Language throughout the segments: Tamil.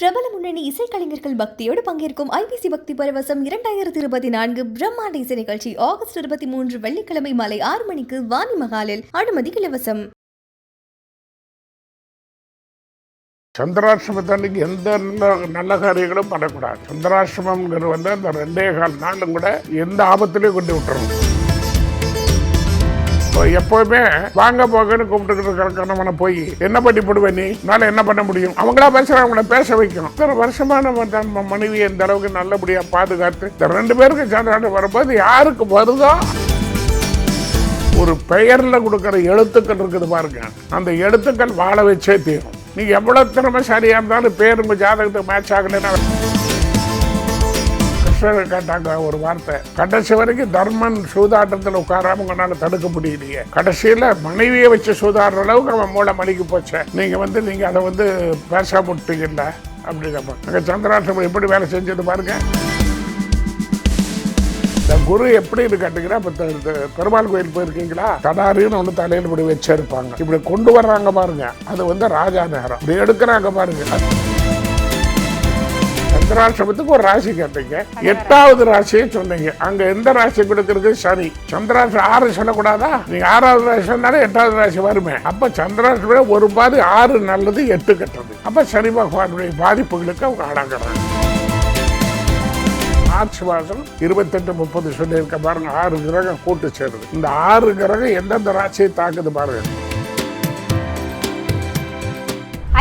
பிரபல முன்னணி இசைக்கலைஞர்கள் பக்தியோடு பங்கேற்கும் ஐபிசி பக்தி பரவசம் இரண்டாயிரத்தி இருபத்தி நான்கு பிரம்மாண்ட இசை நிகழ்ச்சி ஆகஸ்ட் இருபத்தி மூன்று வெள்ளிக்கிழமை மாலை ஆறு மணிக்கு வாணி மகாலில் அனுமதி இலவசம். சந்திராசிரமத்தன்னைக்கு எந்த நல்ல காரியங்களும் பண்ணக்கூடாது. சந்திராசிரமம்ங்கிறது வந்து அந்த ரெண்டே கால் நாளும் கூட எந்த ஆபத்திலையும் கொண்டு விட்டுரும் எப்பவுமே வாங்க போகன்னு கூப்பிட்டுக்கிட்டு இருக்கிற கணவனை போய் என்ன பண்ணி போடுவேன் நீ? என்னால் என்ன பண்ண முடியும்? அவங்களா பேசுற அவங்கள பேச வைக்கணும். இத்தனை வருஷமா நம்ம தான் மனைவியை இந்த அளவுக்கு நல்லபடியா பாதுகாத்து இந்த ரெண்டு பேருக்கு சந்திராண்டு வரும்போது யாருக்கு வருதோ? ஒரு பெயர்ல கொடுக்குற எழுத்துக்கள் இருக்குது பாருங்க. அந்த எழுத்துக்கள் வாழ வச்சே தீரும். நீங்க எவ்வளவு திறமை சரியா இருந்தாலும் பேர் உங்க ஜாதகத்துக்கு மேட்ச் ஆகலைன்னா மாஸ்டர்கள் கேட்டாங்க ஒரு வார்த்தை. கடைசி வரைக்கும் தர்மன் சூதாட்டத்தில் உட்காராம உங்களால் தடுக்க முடியலையே. கடைசியில் மனைவியை வச்சு சூதாடுற அளவுக்கு அவன் மூளை மணிக்கு போச்சே. நீங்கள் வந்து நீங்கள் அதை வந்து பேச முட்டீங்கல்ல அப்படிங்கிறப்ப அங்கே சந்திராசிரமம் எப்படி வேலை செஞ்சது பாருங்க. இந்த குரு எப்படி இருக்கு கேட்டீங்கன்னா இப்போ பெருமாள் கோயில் போயிருக்கீங்களா? கடாரின்னு ஒன்று தலையில் இப்படி வச்சிருப்பாங்க. இப்படி கொண்டு வர்றாங்க பாருங்க. அது வந்து ராஜா நேரம். இப்படி எடுக்கிறாங்க பாருங்க. சந்திராசிரமத்துக்கு ஒரு ராசி கேட்டீங்க. எட்டாவது ராசியை சொன்னீங்க. அங்க எந்த ராசி கொடுக்கறது சனி. சந்திராசிரம் ஆறு சொல்லக்கூடாதா? நீங்க ஆறாவது ராசி சொன்னாலே எட்டாவது ராசி வருமே. அப்ப சந்திராசிரம் ஒரு பாதி ஆறு நல்லது எட்டு கெட்டது. அப்ப சனி பகவானுடைய பாதிப்புகளுக்கு அவங்க அடங்குறாங்க மார்ச் மாதம் இருபத்தெட்டு முப்பது சொல்லியிருக்க பாருங்க. ஆறு கிரகம் கூட்டு சேருது. இந்த ஆறு கிரகம் எந்தெந்த ராசியை தாக்குது பாருங்க.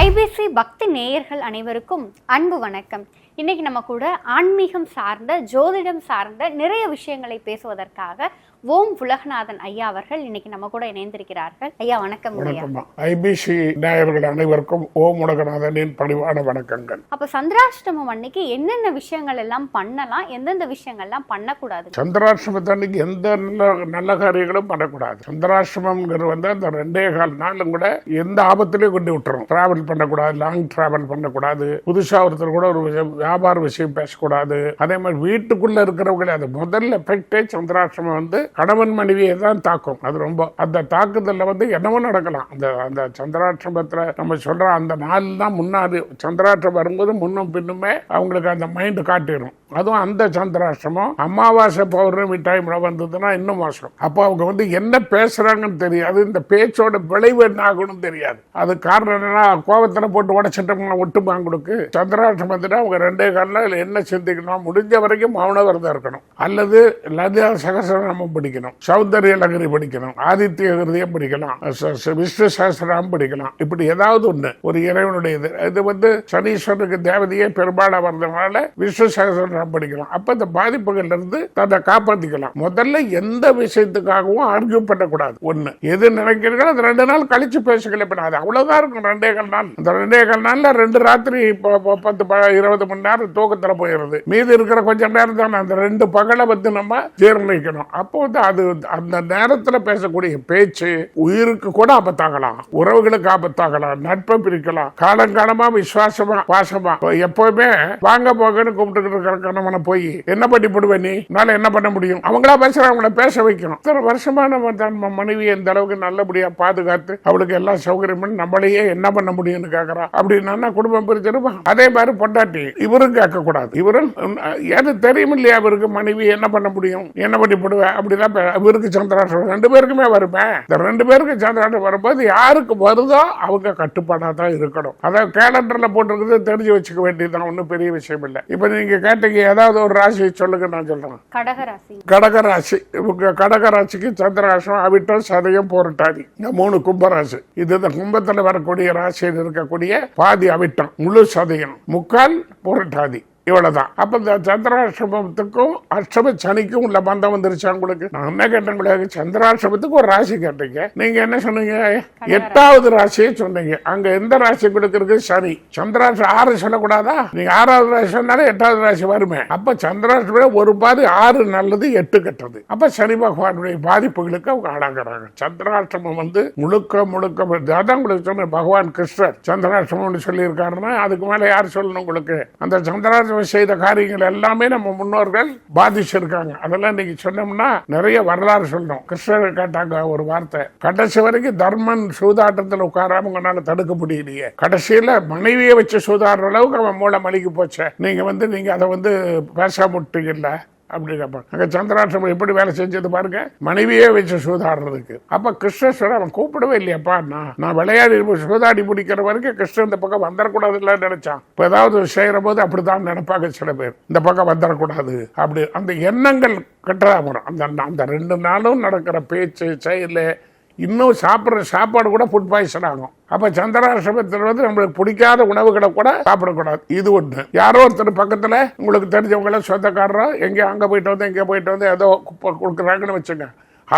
ஐபிசி பக்தி நேயர்கள் அனைவருக்கும் அன்பு வணக்கம். இன்னைக்கு நம்ம கூட ஆன்மீகம் சார்ந்த ஜோதிடம் சார்ந்த நிறைய விஷயங்களை பேசுவதற்காக ஓம் உலகநாதன் ஐயா அவர்கள் இன்னைக்கு நம்ம கூட இணைந்திருக்கிறார்கள். ஐயா வணக்கம் ஐபிசி நேயர்கள் அனைவருக்கும் ஓம் உலகநாதனின் பணிவான வணக்கங்கள். அப்ப சந்திராஷ்டமம் அன்னைக்கு என்னென்ன விஷயங்கள் எல்லாம் பண்ணலாம் எந்தெந்த விஷயங்கள்லாம் பண்ணக்கூடாது? சந்திராசிரமத்தன்னைக்கு எந்த நல்ல நல்ல காரியங்களும் பண்ணக்கூடாது. சந்திராசிரமம்ங்கிறது வந்து அந்த ரெண்டே கால் நாளும் கூட எந்த ஆபத்திலையும் கொண்டு விட்டுரும். டிராவல் பண்ணக்கூடாது லாங் டிராவல் பண்ணக்கூடாது. புதுசா ஒருத்தர் கூட ஒரு வியாபார விஷயம் பேசக்கூடாது. அதே மாதிரி வீட்டுக்குள்ள இருக்கிறவங்களே அது முதல்ல எஃபெக்டே சந்திராசிரமம் வந்து கணவன் மனைவியை தான் தாக்கும். அது ரொம்ப அந்த தாக்குதலில் வந்து என்னவோ நடக்கலாம். அந்த அந்த சந்திராட்சபத்தில் நம்ம சொல்கிற அந்த நாள் தான் முன்னாடி சந்திராட்சம் வரும்போது முன்னும் பின்னுமே அவங்களுக்கு அந்த மைண்டு காட்டிடும் அதுவும் அந்த சந்திராஷ்டமம். அமாவாசை பௌர்ணமி டைம்ல வந்ததுன்னா இன்னும் மோசம். அப்போ அவங்க வந்து என்ன பேசுறாங்கன்னு தெரியாது. இந்த பேச்சோட விளைவு என்ன ஆகணும்னு தெரியாது. அது காரணம் என்னன்னா கோபத்துல போட்டு உடச்சிட்டோம்னா ஒட்டுமா கொடுக்கு சந்திராஷ்டிரம் அவங்க ரெண்டே காலில் என்ன சிந்திக்கணும் முடிஞ்ச வரைக்கும் மௌன விரதம் இருக்கணும். அல்லது லலிதா சகசரநாமம் படிக்கணும். சௌந்தரிய லகரி படிக்கணும். ஆதித்ய ஹிருதயம் படிக்கலாம். விஷ்ணு சகசரம் படிக்கலாம். இப்படி ஏதாவது ஒண்ணு. ஒரு இறைவனுடைய இது இது வந்து சனீஸ்வரனுக்கு தேவதையே பெரும்பாலாக வர்றதுனால விஷ்ணு சகசரம் படிக்கலாம். அப்ப இந்த பாதிப்புகள்லேருந்து தன்னை காப்பாத்திக்கலாம். முதல்ல எந்த விஷயத்துக்காகவும் ஆர்கியூ பண்ணக்கூடாது. ஒண்ணு எது நினைக்கிறீர்களோ அது ரெண்டு நாள் கழிச்சு பேசுகள் இப்ப அது அவ்வளவுதான் இருக்கும் ரெண்டே கால் நாள். இந்த ரெண்டே கால் நாள்ல ரெண்டு ராத்திரி இப்போ பத்து ப- இருபது மணி நேரம் தூக்கத்துல போயிடுது மீதி இருக்கிற கொஞ்சம் நேரம் தான் அந்த ரெண்டு பகலை வந்து நம்ம ஜீர்ணிக்கணும். அப்போ வந்து அது அந்த நேரத்துல பேசக்கூடிய பேச்சு உயிருக்கு கூட ஆபத்தாகலாம். உறவுகளுக்கு ஆபத்தாகலாம். நட்பை பிரிக்கலாம். காலங்காலமா விசுவாசமா பாசமா. எப்பவுமே வாங்க போகன்னு கூப்பிட்டுக்கிட்டு இருக்கிற கணவனை போய் என்ன பண்ணி போடுவேன் நீ? நாளை என்ன பண்ண முடியும்? அவங்களா பேசுற அவங்கள பேச வைக்கணும். இத்தனை வருஷமா நம்ம தான் நம்ம இந்த அளவுக்கு நல்லபடியா பாதுகாத்து அவளுக்கு எல்லாம் சௌகரியம் பண்ணி நம்மளையே என்ன பண்ண முடியும்னு கேக்குறா. அப்படின்னா குடும்பம் பிரிச்சிருப்பா அதே மாதிரி பொண்டாட்டி இவரும் கேட்க கூடாது இவரும் எது தெரியும் இல்லையா இவருக்கு? மனைவி என்ன பண்ண முடியும்? என்ன பண்ணி போடுவேன் அப்படிதான் இவருக்கு சந்திராட்டம் ரெண்டு பேருக்குமே வருவேன் இந்த ரெண்டு பேருக்கு சந்திராட்டம் வரும்போது யாருக்கு வருதோ அவங்க கட்டுப்பாடா தான் இருக்கணும். அதான் கேலண்டர்ல போட்டிருக்கிறது தெரிஞ்சு வச்சுக்க வேண்டியதுதான். ஒன்றும் பெரிய விஷயம் இல்லை. இப்போ நீங்க கேட்டீங்க ஏதாவது ஒரு ராசி சொல்லுங்க நான் சொல்றேன். கடகராசி. கடகராசி. இவங்க கடகராசிக்கு சந்திராசம் அவிட்டம் சதயம் போராட்டாதி. இந்த மூணு கும்பராசி. இது இந்த கும்பத்தில் வரக்கூடிய ராசியில் இருக்கக்கூடிய பாதி அவிட்டம் முழு சதயம். முக்கால் போராட்டாதி. இவ்வளவுதான். அப்ப இந்த சந்திராசிரமத்துக்கும் அஷ்டம சனிக்கும் உள்ள பந்தம் வந்துருச்சா உங்களுக்கு? நான் என்ன கேட்டேன் உங்களுக்கு? சந்திராசிரமத்துக்கு ஒரு ராசி கேட்டீங்க. நீங்க என்ன சொன்னீங்க? எட்டாவது ராசியை சொன்னீங்க. அங்க எந்த ராசி கொடுக்கறது சனி. சந்திராசிரம் ஆறு சொல்லக்கூடாதா? நீங்க ஆறாவது ராசி சொன்னாலே எட்டாவது ராசி வருமே. அப்ப சந்திராசிரம் ஒரு பாதி ஆறு நல்லது எட்டு கெட்டது. அப்ப சனி பகவானுடைய பாதிப்புகளுக்கு அவங்க ஆளாகிறாங்க. சந்திராஷ்டமம் வந்து முழுக்க முழுக்க அதான் உங்களுக்கு சொன்ன பகவான் கிருஷ்ணர் சந்திராஷ்டமம்னு சொல்லியிருக்காருன்னா அதுக்கு மேல யார் சொல்லணும் உங்களுக்கு? அந்த சந்திராஷ்டமம் தடவை செய்த காரியங்கள் எல்லாமே நம்ம முன்னோர்கள் பாதிச்சிருக்காங்க. அதெல்லாம் இன்னைக்கு சொன்னோம்னா நிறைய வரலாறு சொல்றோம் கிருஷ்ணர் கேட்டாங்க ஒரு வார்த்தை. கடைசி வரைக்கும் தர்மன் சூதாட்டத்தில் உட்காராம உங்களால தடுக்க முடியலையே. கடைசியில மனைவியை வச்சு சூதாடுற அளவுக்கு அவன் மூளை மலிக்கு போச்சே. நீங்க வந்து நீங்க அதை வந்து பேசாம முட்டீங்கல்ல அப்படி கேட்பாங்க அங்கே சந்திராஷ்டிரமம் எப்படி வேலை செஞ்சது பாருங்க. மனைவியே வச்சு சூதாடுறதுக்கு. அப்ப கிருஷ்ணஸ்வரர் அவன் கூப்பிடவே இல்லையாப்பா நான் நான் விளையாடி சூதாடி முடிக்கிற வரைக்கும் கிருஷ்ணன் இந்த பக்கம் வந்துடக்கூடாது இல்லைன்னு நினைச்சான். இப்போ ஏதாவது செய்யற போது அப்படிதான் நினைப்பாங்க சில பேர். இந்த பக்கம் வந்துடக்கூடாது. அப்படி அந்த எண்ணங்கள் கெட்டதா வரும் அந்த அந்த ரெண்டு நாளும் நடக்கிற பேச்சு செயல் இன்னும் சாப்பிட்ற சாப்பாடு கூட ஃபுட் பாய்சன் ஆகும். அப்ப சந்திராசிரமத்தில் வந்து நம்மளுக்கு பிடிக்காத உணவுகளை கூட சாப்பிடக்கூடாது. இது ஒண்ணு. யாரோ ஒருத்தர் பக்கத்துல உங்களுக்கு தெரிஞ்சவங்கள சொந்தக்காரரோ எங்கேயோ அங்கே போயிட்டு வந்து எங்கே போயிட்டு வந்து ஏதோ கொடுக்குறாங்கன்னு வச்சுங்க.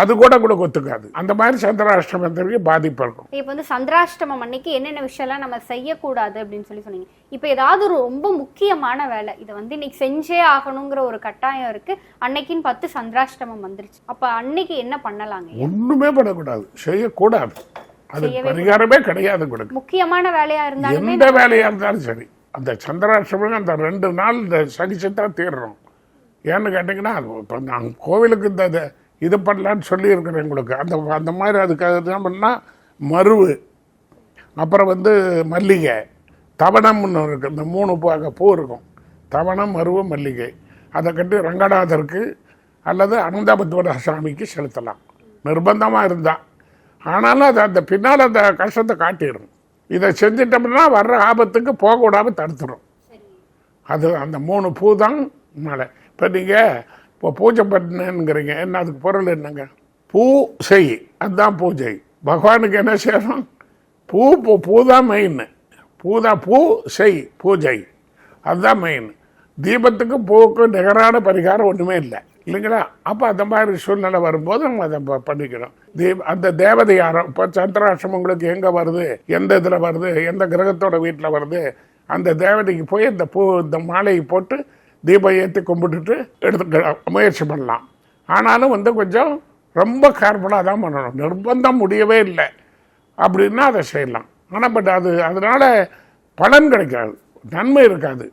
அது கூட உங்களுக்கு ஒத்துக்காது. அந்த மாதிரி சந்திராஷ்டிரமத்திற்கு பாதிப்பு இருக்கும். இப்போ வந்து சந்திராஷ்டமம் அன்னைக்கு என்னென்ன விஷயம்லாம் நம்ம செய்யக்கூடாது அப்படின்னு சொல்லி சொன்னீங்க. இப்போ ஏதாவது ஒரு ரொம்ப முக்கியமான வேலை இதை வந்து இன்னைக்கு செஞ்சே ஆகணுங்கிற ஒரு கட்டாயம் இருக்கு. அன்னைக்குன்னு பார்த்து சந்திராஷ்டமம் வந்துருச்சு. அப்ப அன்னைக்கு என்ன பண்ணலாங்க? ஒண்ணுமே பண்ணக்கூடாது. செய்யக்கூடாது. அது பரிகாரமே கிடையாது கொடுக்கு முக்கியமான வேலையா இருந்தாலுமே எந்த வேலையா இருந்தாலும் சரி அந்த சந்திராஷ்டமம் அந்த ரெண்டு நாள் இந்த சகிச்சுதான் தீர்றோம் ஏன்னு கேட்டிங்கன்னா அது இப்போ நான் கோவிலுக்கு இந்த இது- பண்ணலான்னு சொல்லியிருக்கிறேன் உங்களுக்கு. அந்த அந்த மாதிரி அதுக்கு அது என்ன பண்ணால் மருவு. அப்புறம் வந்து மல்லிகை. தவணம்னு இருக்கு. இந்த மூணு பூ இருக்கும். தவணம் மருவு மல்லிகை. அதை கட்டி ரங்கநாதருக்கு அல்லது அனந்தாபத்வர சாமிக்கு செலுத்தலாம். நிர்பந்தமாக இருந்தா. ஆனாலும் அது அந்த பின்னால் அந்த கஷ்டத்தை காட்டிடும். இதை செஞ்சிட்டோம்னா வர்ற ஆபத்துக்கு போக தடுத்துடும் அது அந்த மூணு பூ தான் மலை. இப்போ நீங்கள் இப்போ பூஜை பண்ணுங்கிறீங்க என்ன அதுக்கு பொருள் என்னங்க? பூ செய். அதுதான் பூஜை. பகவானுக்கு என்ன செய்யணும்? பூ பூ பூ தான் மெயின் பூ தான் பூ செய் பூஜை. அதுதான் மெயின் தீபத்துக்கு பூவுக்கும் நிகரான பரிகாரம் ஒன்றுமே இல்லை. இல்லைங்களா? அப்போ அந்த மாதிரி சூழ்நிலை வரும்போது நம்ம அதை ப- தீப அந்த தேவதை யாரம் இப்போ சந்திராஷ்டம் உங்களுக்கு எங்கே வருது? எந்த இதில் வருது? எந்த கிரகத்தோட வீட்டில் வருது? அந்த தேவதைக்கு போய் இந்த பூ இந்த மாலையை போட்டு தீபம் ஏற்றி கும்பிட்டுட்டு எடுத்து முயற்சி பண்ணலாம். ஆனாலும் வந்து கொஞ்சம் ரொம்ப கேர்ஃபுல்லாக தான் பண்ணணும். நிர்பந்தம் முடியவே இல்லை. அப்படின்னா அதை செய்யலாம். ஆனால் பட் அது அதனால் பலன் கிடைக்காது. நன்மை இருக்காது.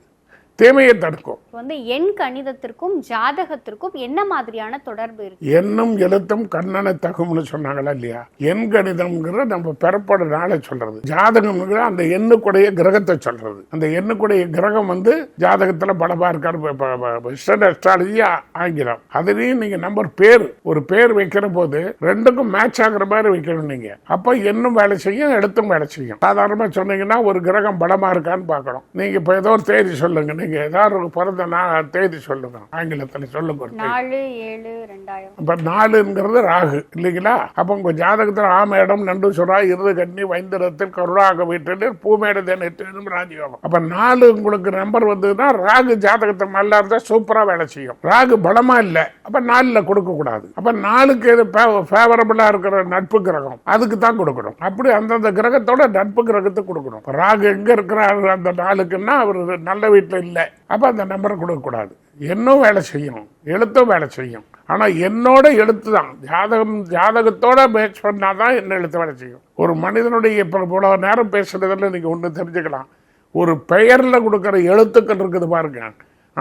தீமையை தடுக்கும். வந்து எண் கணிதத்திற்கும் ஜாதகத்திற்கும் என்ன மாதிரியான தொடர்பு இருக்கு? எண்ணும் எழுத்தும் கண்ணனை தகும்னு சொன்னாங்களா இல்லையா? எண் கணிதம்ங்கிற நம்ம பிறப்போட நாளை சொல்றது. ஜாதகம்ங்கிற அந்த எண்ணுக்குடைய கிரகத்தை சொல்றது. அந்த எண்ணுக்குடைய கிரகம் வந்து ஜாதகத்துல பலமா இருக்காரு அஸ்ட்ராலஜி ஆங்கிலம். அதுலயும் நீங்க நம்பர் பேர் ஒரு பேர் வைக்கிற போது ரெண்டுக்கும் மேட்ச் ஆகுற மாதிரி வைக்கணும் நீங்க. அப்ப எண்ணும் வேலை செய்யும் எழுத்தும் வேலை செய்யும். சாதாரணமா சொன்னீங்கன்னா ஒரு கிரகம் பலமா இருக்கான்னு பார்க்கணும். நீங்க இப்ப ஏதோ ஒரு தேதி சொல்லுங்க நீங்க ஏதாவது ஒரு பிறந்த நாள் தேதி சொல்லுங்க. ஆங்கிலத்துல சொல்லுங்க. நாலு ஏழு ரெண்டாயிரம். அப்ப நாலுங்கிறது ராகு இல்லைங்களா? அப்ப உங்க ஜாதகத்துல ஆமேடம் நண்டு சுறா இருது கண்ணி வைந்தரத்தில் கருணாக வீட்டு பூமேட நெற்றிலும் ராஜயோகம். அப்ப நாலு உங்களுக்கு நம்பர் வந்ததுன்னா ராகு ஜாதகத்தை நல்லா இருந்தா சூப்பரா வேலை செய்யும். ராகு பலமா இல்ல. அப்ப நாலுல கொடுக்க கூடாது. அப்ப நாலுக்கு எது ஃபேவரபிளா இருக்கிற நட்பு கிரகம் அதுக்கு தான் கொடுக்கணும். அப்படி அந்தந்த கிரகத்தோட நட்பு கிரகத்துக்கு கொடுக்கணும். இப்ப ராகு எங்க இருக்கிறாரு அந்த நாளுக்குன்னா அவர் நல்ல வீட்டுல இல்ல. அப்போ அந்த நம்பரை கொடுக்கக்கூடாது என்னும் வேலை செய்யும். எழுத்தும் வேலை செய்யும். ஆனால் என்னோட எழுத்து தான். ஜாதகம் ஜாதகத்தோட மேட்ச் பண்ணாதான் என்ன எழுத்து வேலை செய்யும். ஒரு மனிதனுடைய இப்போ இவ்வளோ நேரம் பேசுகிறதில் நீங்கள் ஒன்று தெரிஞ்சுக்கலாம். ஒரு பெயரில் கொடுக்குற எழுத்துக்கள் இருக்குது பாருங்க.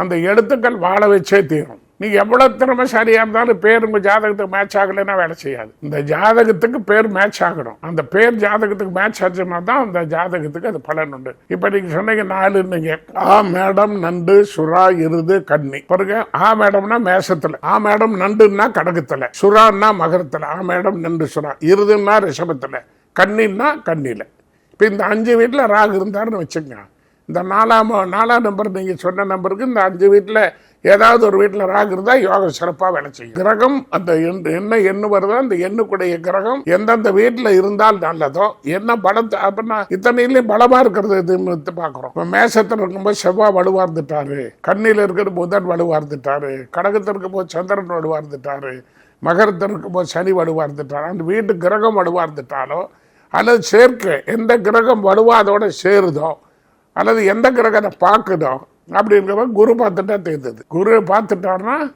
அந்த எழுத்துக்கள் வாழ வச்சே தீரும். நீங்கள் எவ்வளோ திறமை சரியாக இருந்தாலும் பேர் உங்கள் ஜாதகத்துக்கு மேட்ச் ஆகலைன்னா வேலை செய்யாது. இந்த ஜாதகத்துக்கு பேர் மேட்ச் ஆகணும். அந்த பேர் ஜாதகத்துக்கு மேட்ச் ஆச்சுன்னா தான் அந்த ஜாதகத்துக்கு அது பலன் உண்டு. இப்போ நீங்கள் சொன்னீங்க நாலுன்னீங்க. ஆ மேடம் நண்டு சுறா இருது கண்ணி பாருங்க ஆ மேடம்னா மேசத்தில் ஆ மேடம் நண்டுன்னா கடகத்தில் சுறான்னா மகரத்தில் ஆ மேடம் நண்டு சுறா இருதுன்னா ரிஷபத்தில் கண்ணின்னா கண்ணியில் இப்போ இந்த அஞ்சு வீட்டில் ராகு இருந்தாருன்னு வச்சுக்கோங்க. இந்த நாலாம் நாலாம் நம்பர் நீங்கள் சொன்ன நம்பருக்கு இந்த அஞ்சு வீட்டில் ஏதாவது ஒரு வீட்டில் ராகு இருந்தால் யோகம் சிறப்பாக வேலை செய்யும். கிரகம் அந்த எண் என்ன எண்ணு வருதோ அந்த எண்ணுக்குடைய கிரகம் எந்தெந்த வீட்டில் இருந்தால் நல்லதோ என்ன பலத்தை அப்படின்னா இத்தனையிலையும் பலமாக இருக்கிறது இது பார்க்குறோம். இப்போ மேசத்தில் இருக்கும்போது செவ்வாய் வலுவாக இருந்துட்டாரு. கண்ணில் இருக்கிற புதன் வலுவாக இருந்துட்டாரு. கடகத்தில் இருக்கும்போது சந்திரன் வலுவாக இருந்துட்டாரு. மகரத்தில் இருக்கும்போது சனி வலுவாக இருந்துட்டாரு. அந்த வீட்டு கிரகம் வலுவாக இருந்துட்டாலோ அல்லது சேர்க்கை எந்த கிரகம் வலுவாதோட சேருதோ அல்லது எந்த கிரகத்தை பார்க்குதோ அப்படிங்கிறப்ப குரு பார்த்துட்டா தெரிந்தது. குரு பார்த்துட்டாருன்னா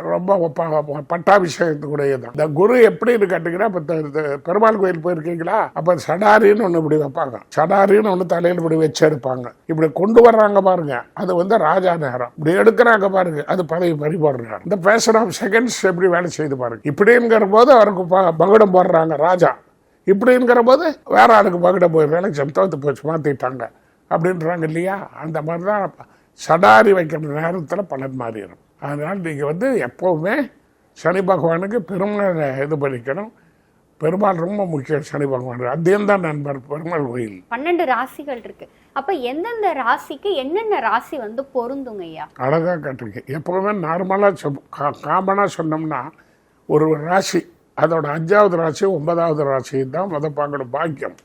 ரொம்ப பட்டாபிஷேகத்துக்குடைய பட்டாபிஷேகத்துக்குடையதான் இந்த குரு எப்படின்னு கேட்டீங்கன்னா இப்போ பெருமாள் கோயில் போயிருக்கீங்களா? அப்போ சடாரின்னு ஒன்று இப்படி வைப்பாங்க. சடாரின்னு ஒன்று தலையில் இப்படி வச்சு எடுப்பாங்க. இப்படி கொண்டு வர்றாங்க பாருங்க. அது வந்து ராஜா நேரம். இப்படி எடுக்கிறாங்க பாருங்க. அது பதவி பறிபடுறாரு. இந்த பேஷன் ஆஃப் செகண்ட்ஸ் எப்படி வேலை செய்து பாருங்க. இப்படிங்கிற போது அவருக்கு ப- பகுடம் போடுறாங்க ராஜா. இப்படிங்கிற போது வேற ஆளுக்கு பகுடம் போய் எலெக்ஷன் தோத்து போச்சு மாற்றிட்டாங்க அப்படின்றாங்க இல்லையா? அந்த மாதிரி தான் சடாரி வைக்கிற நேரத்தில் பலன் மாறிடும். அதனால் நீங்கள் வந்து எப்போவுமே சனி பகவானுக்கு பெருமாள் இது பண்ணிக்கணும். பெருமாள் ரொம்ப முக்கியம் சனி பகவான். அதையும் தான் நண்பர் பெருமாள் கோயில். பன்னெண்டு ராசிகள் இருக்கு. அப்ப எந்தெந்த ராசிக்கு என்னென்ன ராசி வந்து பொருந்துங்க ஐயா? அழகாக கட்டிருக்கேன் எப்போவுமே நார்மலாக சொ காமனாக சொன்னோம்னா ஒரு ராசி அதோட அஞ்சாவது ராசி ஒன்பதாவது ராசி தான் முத பார்க்கணும் பாக்கியம்.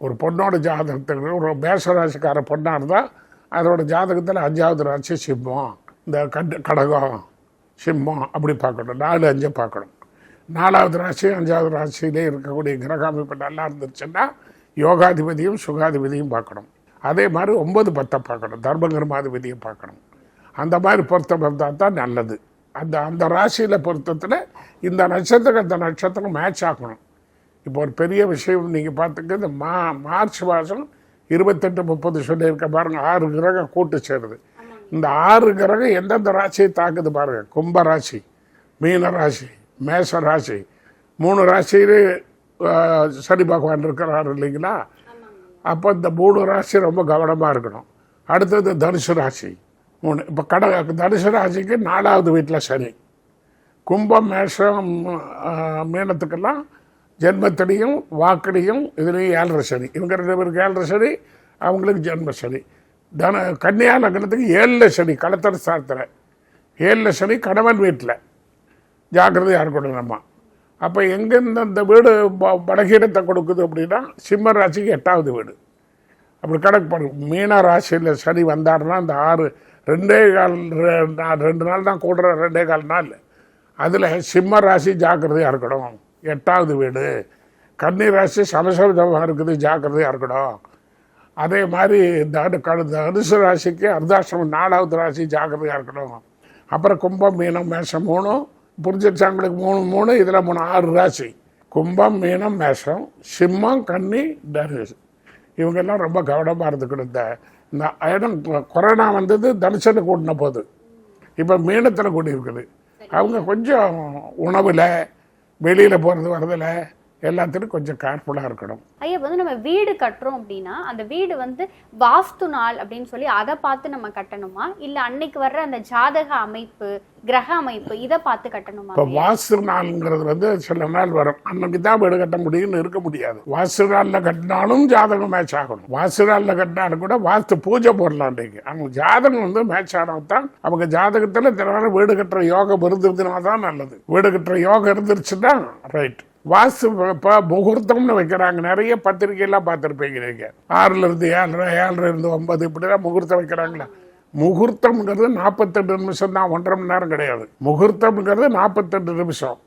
ஒரு பொண்ணோட ஜாதகத்துக்கு ஒரு மேஷ ராசிக்கார பொண்ணாக இருந்தால் அதோட ஜாதகத்தில் அஞ்சாவது ராசி சிம்மம். இந்த கட் கடகம் சிம்மம் அப்படி பார்க்கணும். நாலு அஞ்சை பார்க்கணும். நாலாவது ராசி அஞ்சாவது ராசியிலே இருக்கக்கூடிய கிரக அமைப்பு நல்லா இருந்துச்சுன்னா யோகாதிபதியும் சுகாதிபதியும் பார்க்கணும். அதே மாதிரி ஒன்பது பத்தை பார்க்கணும். தர்மகர்மாதிபதியை பார்க்கணும். அந்த மாதிரி பொருத்தம் இருந்தால் தான் நல்லது. அந்த அந்த ராசியில் பொருத்தத்தில் இந்த நட்சத்திரம் இந்த நட்சத்திரம் மேட்ச் ஆகணும். இப்போ ஒரு பெரிய விஷயம் நீங்கள் பார்த்துக்க இந்த மா மார்ச் மாதம் இருபத்தெட்டு முப்பது சொல்லியிருக்க பாருங்க ஆறு கிரகம் கூட்டு சேருது. இந்த ஆறு கிரகம் எந்தெந்த ராசியை தாக்குது பாருங்க. கும்ப ராசி மீன ராசி மேச ராசி. மூணு ராசியிலே சனி பகவான் இருக்கிறாரு இல்லைங்களா? அப்போ இந்த மூணு ராசி ரொம்ப கவனமாக இருக்கணும். அடுத்தது தனுசு ராசி. மூணு இப்போ கட தனுசு ராசிக்கு நாலாவது வீட்டில் சனி. கும்பம் மேஷம் மீனத்துக்கெல்லாம் ஜென்மத்தடியும் வாக்கடியும் இதுலேயும் ஏழரை சனி. இவங்க ரெண்டு பேருக்கு ஏழரை சனி அவங்களுக்கு ஜென்ம சனி. தன கன்னியா லக்னத்துக்கு ஏழில் சனி களத்தர் சாத்திர ஏழில் சனி கணவன் வீட்டில். ஜாக்கிரதையாக இருக்கணும் நம்ம. அப்போ எங்கேருந்து அந்த வீடு ப- கொடுக்குது அப்படின்னா சிம்ம ராசிக்கு எட்டாவது வீடு. அப்படி கணக்கு பண்ணும் மீன ராசியில் சனி வந்தாருன்னா அந்த ஆறு ரெண்டே கால் ரெ- ரெண்டு நாள் தான் கூடுற ரெண்டே கால் நாள். அதில் சிம்ம ராசி ஜாக்கிரதையாக இருக்கணும். எட்டாவது வீடு. கன்னி ராசி சமசப்தமாக இருக்குது ஜாக்கிரதையாக இருக்கணும் அதே மாதிரி தனு கடு தனுசு ராசிக்கு அர்த்தாசிரமம் நாலாவது ராசி ஜாக்கிரதையாக இருக்கணும் அப்புறம் கும்பம் மீனம் மேஷம் மூணும் புரிஞ்சிருச்சாங்களுக்கு மூணு மூணு இதில் மூணு ஆறு ராசி கும்பம் மீனம் மேஷம் சிம்மம் கன்னி தனுஷ் இவங்கெல்லாம் ரொம்ப கவனமாக இருந்துக்கணும் இந்த இந்த இடம் கொரோனா வந்தது தனுஷனை கூட்டின போது இப்போ மீனத்தில் கூட்டியிருக்குது அவங்க கொஞ்சம் உணவில் வெளியில் போகிறது வரதில்லை. எல்லாத்துலையும் கொஞ்சம் கேர்ஃபுல்லாக இருக்கணும். ஐயா வந்து நம்ம வீடு கட்டுறோம் அப்படின்னா அந்த வீடு வந்து வாஸ்து நாள் அப்படின்னு சொல்லி அதை பார்த்து நம்ம கட்டணுமா? இல்ல அன்னைக்கு வர்ற அந்த ஜாதக அமைப்பு கிரக அமைப்பு இதை பார்த்து கட்டணுமா இப்போ வாஸ்து நாள்ங்கிறது வந்து சில நாள் வரும். அன்னைக்கு தான் வீடு கட்ட முடியும்னு இருக்க முடியாது. வாஸ்து நாளில் கட்டினாலும் ஜாதகம் மேட்ச் ஆகணும். வாஸ்து நாளில் கட்டினாலும் கூட வாஸ்து பூஜை போடலாம் அன்றைக்கு அவங்க ஜாதகம் வந்து மேட்ச் ஆனால் தான் அவங்க ஜாதகத்தில் தினம் வீடு கட்டுற யோகம் இருந்ததுனா தான் நல்லது. வீடு கட்டுற யோகம் இருந்துருச்சுன்னா ரைட் வாஸ்து இப்போ முகூர்த்தம்னு வைக்கிறாங்க. நிறைய பத்திரிகையெல்லாம் பார்த்துருப்பீங்க நீங்கள் ஆறுல இருந்து ஏழரை ஏழரை இருந்து ஒன்பது இப்படிலாம் முகூர்த்தம் வைக்கிறாங்களா? முகூர்த்தம்ங்கிறது நாற்பத்தெட்டு நிமிஷம் தான். ஒன்றரை மணி நேரம் கிடையாது. முகூர்த்தம்ங்கிறது நாற்பத்தெட்டு நிமிஷம்.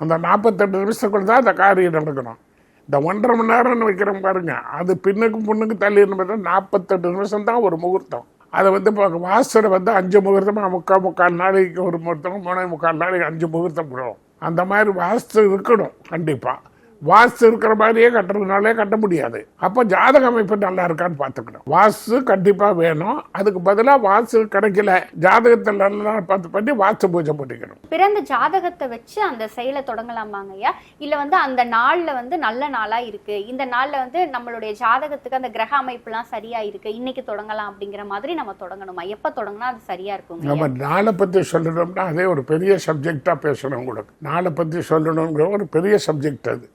அந்த நாற்பத்தெட்டு நிமிஷத்துக்குள்ள தான் அந்த காரியம் நடக்கணும். இந்த ஒன்றரை மணி நேரம்னு வைக்கிறோம் பாருங்க. அது பின்னுக்கு பொண்ணுக்கும் தள்ளி பார்த்தா நாற்பத்தெட்டு நிமிஷம் தான் ஒரு முகூர்த்தம். அதை வந்து இப்போ வாசல் வந்து அஞ்சு முகூர்த்தமாக முக்கால் முக்கால் நாளைக்கு ஒரு முகூர்த்தம் மூணு முக்கால் நாளைக்கு அஞ்சு முகூர்த்தம் போடுவோம். அந்த மாதிரி வாஸ்து இருக்கணும் கண்டிப்பாக வாஸ்து இருக்கிற மாதிரியே கட்டுறதுனாலே கட்ட முடியாது. அப்போ ஜாதக அமைப்பு நல்லா இருக்கான்னு பார்த்துக்கணும். வாஸ்து கண்டிப்பாக வேணும். அதுக்கு பதிலாக வாஸ்து கிடைக்கல. ஜாதகத்தில் நல்லா பார்த்து பண்ணி வாஸ்து பூஜை பண்ணிக்கணும். பிறந்த ஜாதகத்தை வச்சு அந்த செயலை தொடங்கலாமாங்க ஐயா? இல்ல வந்து அந்த நாள்ல வந்து நல்ல நாளா இருக்கு. இந்த நாள்ல வந்து நம்மளுடைய ஜாதகத்துக்கு அந்த கிரக அமைப்புலாம் சரியா இருக்கு. இன்னைக்கு தொடங்கலாம் அப்படிங்கிற மாதிரி நம்ம தொடங்கணுமா? எப்ப தொடங்கினா அது சரியா இருக்குங்க நம்ம நாளை பற்றி சொல்லணும்னா அதே ஒரு பெரிய சப்ஜெக்டாக பேசணும் உங்களுக்கு. நாளை பற்றி சொல்லணுங்கிற ஒரு பெரிய சப்ஜெக்ட் அது.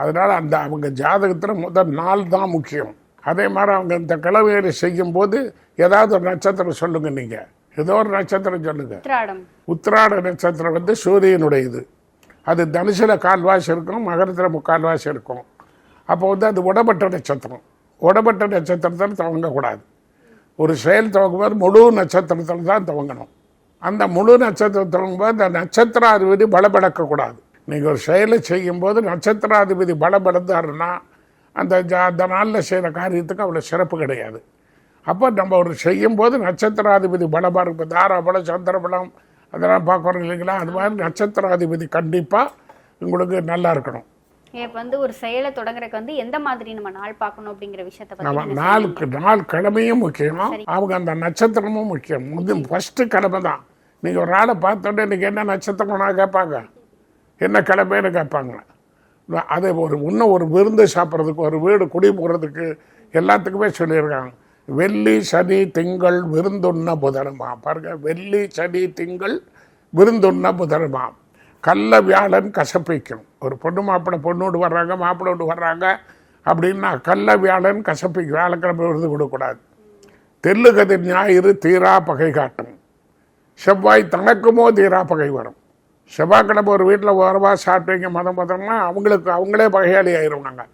அதனால் அந்த அவங்க ஜாதகத்தில் முதல் நாள் தான் முக்கியம். அதே மாதிரி அவங்க இந்த கிழமைகளை செய்யும்போது ஏதாவது ஒரு நட்சத்திரம் சொல்லுங்க நீங்கள் ஏதோ ஒரு நட்சத்திரம் சொல்லுங்க. உத்திராட நட்சத்திரம் வந்து சூரியனுடையது. அது தனுசில் கால்வாசி இருக்கும் மகரத்தில் முக்கால்வாசி இருக்கும். அப்போ வந்து அது உடப்பட்ட நட்சத்திரம். உடப்பட்ட நட்சத்திரத்தில் துவங்கக்கூடாது. ஒரு செயல் துவங்கும்போது முழு நட்சத்திரத்தில் தான் துவங்கணும். அந்த முழு நட்சத்திரம் துவங்கும்போது அந்த நட்சத்திராதிபதி பலப்படக்கக்கூடாது. நீங்கள் ஒரு செயலை செய்யும்போது நட்சத்திராதிபதி பலப்படந்தாருன்னா அந்த ஜா அந்த நாளில் செய்கிற காரியத்துக்கு அவ்வளோ சிறப்பு கிடையாது. அப்போ நம்ம ஒரு செய்யும்போது நட்சத்திராதிபதி பலமாக இருக்கும் தாராபலம் சந்திரபலம் அதெல்லாம் பார்க்குறோம் இல்லைங்களா? அது மாதிரி நட்சத்திராதிபதி கண்டிப்பாக உங்களுக்கு நல்லா இருக்கணும். இப்ப வந்து ஒரு செயலை தொடங்குறதுக்கு வந்து எந்த மாதிரி நம்ம நாள் பார்க்கணும் அப்படிங்கிற விஷயத்தை நாளுக்கு நாள் கிழமையும் முக்கியம். அவங்க அந்த நட்சத்திரமும் முக்கியம். முதல் ஃபஸ்ட்டு கிழமை தான். நீங்கள் ஒரு ஆளை பார்த்தோன்னே இன்றைக்கி என்ன நட்சத்திரம்னா கேட்பாங்க. என்ன கிழமைன்னு கேட்பாங்க அது ஒரு இன்னும் ஒரு விருந்து சாப்பிட்றதுக்கு ஒரு வீடு குடி போகிறதுக்கு எல்லாத்துக்குமே சொல்லியிருக்காங்க. வெள்ளி சனி திங்கள் விருந்துண்ண புதனுமா. பாருங்க வெள்ளி சனி திங்கள் விருந்துண்ண புதனுமா. கள்ள வியாழன் கசப்பிக்கும். ஒரு பொண்ணு மாப்பிள்ளை பொண்ணு வர்றாங்க மாப்பிள்ளை வர்றாங்க அப்படின்னா கல்ல வியாழன் கசப்பிக்கும். வியாழக்கிழமை விருது கொடுக்கக்கூடாது. தெல்லுகதிர் ஞாயிறு தீரா பகை காட்டும். செவ்வாய் தனக்குமோ தீரா பகை வரும். செவ்வாய்க்கிழமை ஒரு வீட்டில் ஓரவா சாப்பிட்டீங்க மதம் மதம்னா அவங்களுக்கு அவங்களே பகையாளி ஆயிடுவாங்க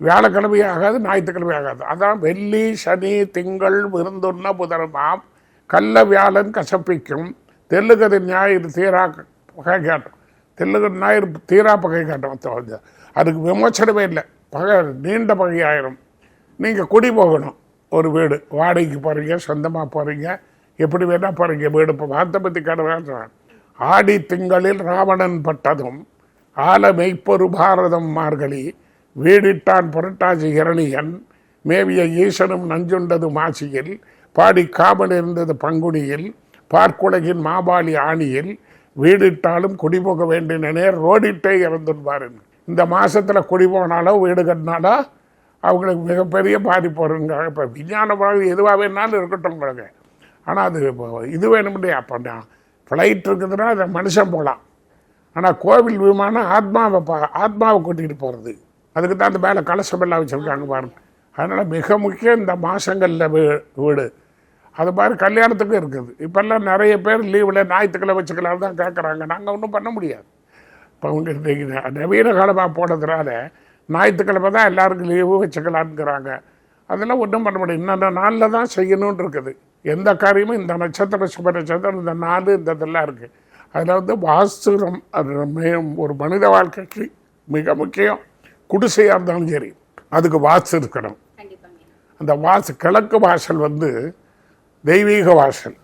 வியாழக்கிழமை ஆகாது ஞாயிற்றுக்கிழமை ஆகாது. அதான் வெள்ளி சனி திங்கள் விருந்துண்ண புதனமாம் கல்ல வியாழன் கசப்பிக்கும். தெல்லுகதிர் ஞாயிறு தீரா பகை காட்டும். தெல்லுகதிர் ஞாயிறு தீரா பகை காட்டும் அதுக்கு விமோச்சனமே இல்லை. பகை நீண்ட பகை ஆயிரும். நீங்கள் குடி போகணும். ஒரு வீடு. வாடகைக்கு போகிறீங்க சொந்தமாக போகிறீங்க எப்படி வேணால் போகிறீங்க வீடு. இப்போ வார்த்தை பற்றி கடவுள் ஆடி திங்களில் ராவணன் பட்டதும் ஆல மெய்ப்பொரு பாரதம் மார்கழி வீடிட்டான் புரட்டாசி இரணியன் மேவிய ஈசனும் நஞ்சுண்டது மாசியில் பாடி காமல் இருந்தது பங்குனியில் பார்க்குலகின் மாபாளி ஆணியில் வீடிட்டாலும் குடிபோக வேண்டினே ரோடிட்டே இறந்துடுவார் இந்த மாசத்துல குடி போனாலோ வீடு கட்டினாலோ அவங்களுக்கு மிகப்பெரிய பாதிப்பு வருங்க. இப்போ விஞ்ஞான எதுவாக வேணாலும் இருக்கட்டும் உங்களுக்கு ஆனால் அது இப்போ இது வேணும் இல்லையா அப்போ ஃப்ளைட் இருக்குதுன்னா அதை மனுஷன் போகலாம் ஆனால் கோவில் விமானம் ஆத்மாவை பா ஆத்மாவை கூட்டிகிட்டு போகிறது அதுக்கு தான் அந்த மேலே கலசம் எல்லாம் வச்சுருக்காங்க பாருங்க. அதனால் மிக முக்கியம் இந்த மாதங்களில் வீடு. அது மாதிரி கல்யாணத்துக்கும் இருக்குது. இப்போல்லாம் நிறைய பேர் லீவில் ஞாயிற்றுக்கிழமை வச்சுக்கலாம் தான் கேட்குறாங்க நாங்கள் ஒன்றும் பண்ண முடியாது. இப்போ அவங்க நவீன காலமாக போனதுனால ஞாயிற்றுக்கிழமை தான் எல்லாருக்கும் லீவு வச்சுக்கலான்ங்கிறாங்க அதெல்லாம் ஒன்றும் பண்ண முடியாது. இன்னொன்று நாளில் தான் செய்யணும்னு இருக்குது. எந்த காரியமும் இந்த நட்சத்திர சுப நட்சத்திரம் இந்த நாள் இந்த இதெல்லாம் இருக்குது அதில் வந்து வாஸ்து ரொம் அது ஒரு மனித வாழ்க்கைக்கு மிக முக்கியம். குடிசையாக இருந்தாலும் சரி அதுக்கு வாஸ்து இருக்கணும். அந்த வாசு கிழக்கு வாசல் வந்து தெய்வீக வாசல்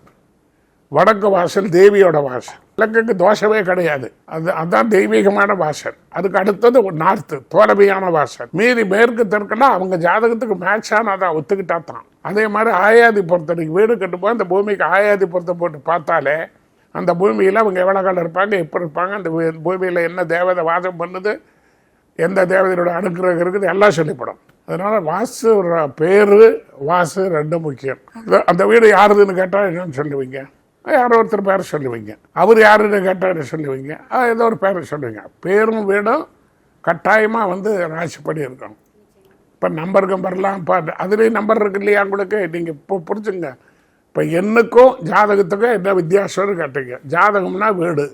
வடக்கு வாசல் தேவியோட வாசல். கிழக்குக்கு தோஷமே கிடையாது. அது அதுதான் தெய்வீகமான வாசல். அதுக்கு அடுத்தது நார்த்து தோலமையான வாசல். மீறி மேற்கு தெற்குனா அவங்க ஜாதகத்துக்கு மேட்ச் ஆனாதான் ஒத்துக்கிட்டா தான். அதே மாதிரி ஆயாதி பொறுத்தனைக்கு வீடு கட்டும்போது அந்த பூமிக்கு ஆயாதி பொருத்தம் போட்டு பார்த்தாலே அந்த பூமியில் அவங்க எவ்வளோ காலம் இருப்பாங்க எப்போ இருப்பாங்க அந்த பூமியில் என்ன தேவதை வாசம் பண்ணுது எந்த தேவதையோட அனுக்கிரகம் இருக்குது எல்லாம் சொல்லிப்படும். அதனால வாசு பேர் வாசு ரெண்டும் முக்கியம். அந்த- அந்த வீடு யாருதுன்னு கேட்டால் என்னன்னு சொல்லுவீங்க? யாரோ ஒருத்தர் பேரை சொல்லுவீங்க. அவர் யாருன்னு கேட்டார் சொல்லுவீங்க. ஏதோ ஒரு பேரை சொல்லுவீங்க. பேரும் வீடும் கட்டாயமாக வந்து ராசிப்படி இருக்கணும். இப்போ நம்பர் கம்பர்லாம் இப்போ அதுலேயும் நம்பர் இருக்கு இல்லையா உங்களுக்கு? நீங்கள் இப்போ புரிஞ்சுங்க. இப்போ எண்ணுக்கும் ஜாதகத்துக்கும் என்ன வித்தியாசம்னு கேட்டீங்க. ஜாதகம்னா வீடு.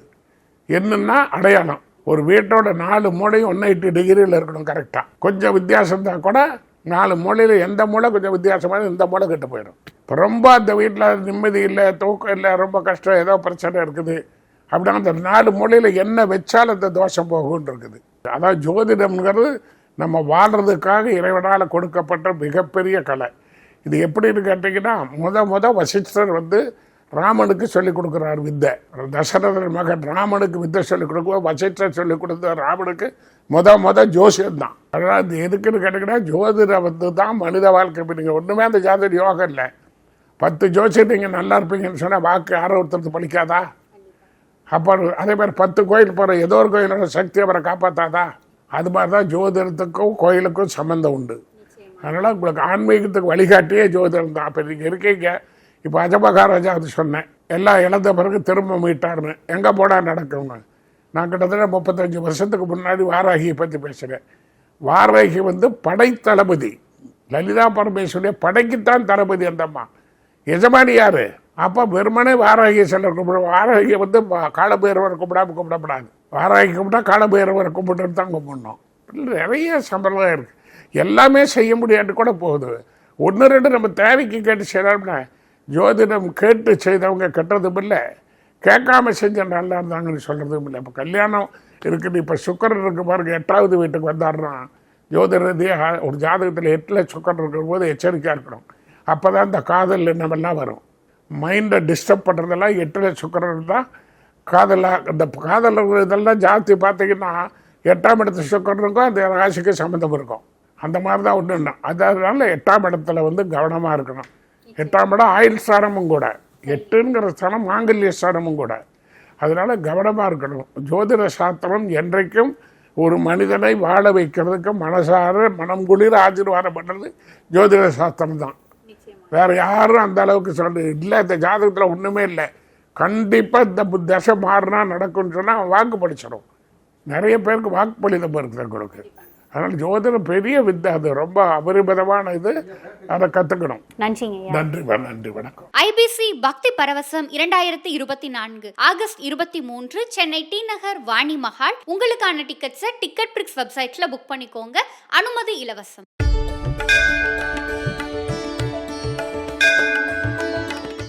என்னன்னா அடையாளம். ஒரு வீட்டோட நாலு மூலையும் ஒன் எயிட்டி டிகிரியில் இருக்கணும் கரெக்டாக கொஞ்சம் வித்தியாசம் தான் கூட நாலு மூலையில் எந்த மூலை கொஞ்சம் வித்தியாசமாக இந்த மூலை கெட்டு போயிடும். ரொம்ப அந்த வீட்டில் நிம்மதி இல்லை தூக்கம் இல்லை ரொம்ப கஷ்டம் ஏதோ பிரச்சனை இருக்குது. அப்படின்னா அந்த நாலு மூலையில் என்ன வச்சாலும் அந்த தோஷம் போகும்னு இருக்குது. அதான் ஜோதிடம்ங்கிறது நம்ம வாழ்கிறதுக்காக இறைவனால் கொடுக்கப்பட்ட மிகப்பெரிய கலை. இது எப்படின்னு கேட்டிங்கன்னா முத முத வசிஷ்டர் வந்து ராமனுக்கு சொல்லிக் கொடுக்குறார் வித்தை. தசரதன் மகன் ராமனுக்கு வித்தை சொல்லிக் கொடுக்கும்போது வசிஷ்டர் சொல்லிக் கொடுத்த ராமனுக்கு முத முத ஜோசியம் தான் அதனால் இது எதுக்குன்னு கேட்டிங்கன்னா ஜோதிடம் வந்து தான் மனித வாழ்க்கை. இப்போ நீங்கள் ஒன்றுமே அந்த ஜாதக யோகம் இல்லை. பத்து ஜோசியம் நீங்கள் நல்லா இருப்பீங்கன்னு சொன்னால் வாக்கு யாரோ ஒருத்தருக்கு பலிக்காதா? அப்போ அதே மாதிரி பத்து கோயில் போகிற ஏதோ ஒரு கோயிலோட சக்தி அவரை காப்பாற்றாதா அது மாதிரி தான் ஜோதிடத்துக்கும் கோயிலுக்கும் சம்மந்தம் உண்டு. அதனால் உங்களுக்கு ஆன்மீகத்துக்கு வழிகாட்டியே ஜோதிடம் தான். அப்போ நீங்கள் இருக்கீங்க. இப்போ அஜமகாராஜா அது சொன்னேன். எல்லாம் இழந்த பிறகு திரும்ப மீட்டார்னு எங்கே போனா நடக்குங்க? நான் கிட்டத்தட்ட முப்பத்தஞ்சு வருஷத்துக்கு முன்னாடி வாராகியை பற்றி பேசுகிறேன் வாராகி வந்து படைத்தளபதி. லலிதா பரமேஸ்வரிய படைக்குத்தான் தளபதி அந்தம்மா எஜமானி யார்? அப்போ வெறுமனே வாராகிய சிலர் கும்பிட வாராகியை வந்து ப- காலபைரவர் கும்பிடாம கும்பிடப்படாது வாராகி கும்பிட்டா காலபைரவர் கும்பிட்டு தான் கும்பிடணும். நிறைய சம்பிரதாயம் இருக்குது எல்லாமே செய்ய முடியாட்டு கூட போகுது. ஒன்று ரெண்டு நம்ம தேவைக்கு கேட்டு செய்யலாம்னா ஜோதிடம் கேட்டு செய்தவங்க கெட்டதும் இல்லை. கேட்காம செஞ்ச நல்லா இருந்தாங்கன்னு சொல்கிறதும் இல்லை. இப்போ கல்யாணம் இருக்குது. இப்போ சுக்கரன் இருக்கு பாருங்க எட்டாவது வீட்டுக்கு வந்தாடுறான் ஜோதிட ரீதியாக ஒரு ஜாதகத்தில் எட்டில் சுக்கரன் இருக்கும்போது எச்சரிக்கையாக இருக்கணும். அப்போ தான் இந்த காதல் எண்ணமெல்லாம் வரும். மைண்டை டிஸ்டர்ப் பண்ணுறதெல்லாம் எட்டில் சுக்கரன் தான். காதலாக இந்த காதல் இதெல்லாம் ஜாஸ்தி பார்த்தீங்கன்னா எட்டாம் இடத்து சுக்கரனுக்கும் அந்த ராசிக்கு சம்மந்தம் இருக்கும். அந்த மாதிரி தான் ஒன்று அதனால எட்டாம் இடத்துல வந்து கவனமாக இருக்கணும். எட்டாம் இடம் ஆயுள் ஸ்தானமும் கூட. எட்டுங்கிற ஸ்தானம் மாங்கல்ய ஸ்தானமும் கூட. அதனால் கவனமாக இருக்கணும். ஜோதிட சாஸ்திரம் என்றைக்கும் ஒரு மனிதனை வாழ வைக்கிறதுக்கு மனசார மனம் குளிர ஆசீர்வாதம் பண்ணுறது ஜோதிட சாஸ்திரம் தான். வேற யாரும் அந்த அளவுக்கு சொல்லு இல்லை. இந்த ஜாதகத்தில் ஒன்றுமே இல்லை. கண்டிப்பாக இந்த பு- தசை மாறினா நடக்கும்னு சொன்னால் அவன் வாக்கு படிச்சிடும். நிறைய பேருக்கு வாக்குப்பளிதம் இருக்குது உங்களுக்கு அதனால் ஜோதிடம் பெரிய வித்தை. அது ரொம்ப அபரிமிதமான இது. அதை கற்றுக்கணும் நன்றி நன்றி வணக்கம். ஐபிசி பக்தி பரவசம் இரண்டாயிரத்தி இருபத்தி நான்கு ஆகஸ்ட் இருபத்தி மூன்று சென்னை டி நகர் வாணி மஹால். உங்களுக்கான டிக்கெட்ஸை டிக்கெட் பிரிக்ஸ் வெப்சைட்ல புக் பண்ணிக்கோங்க. அனுமதி இலவசம்.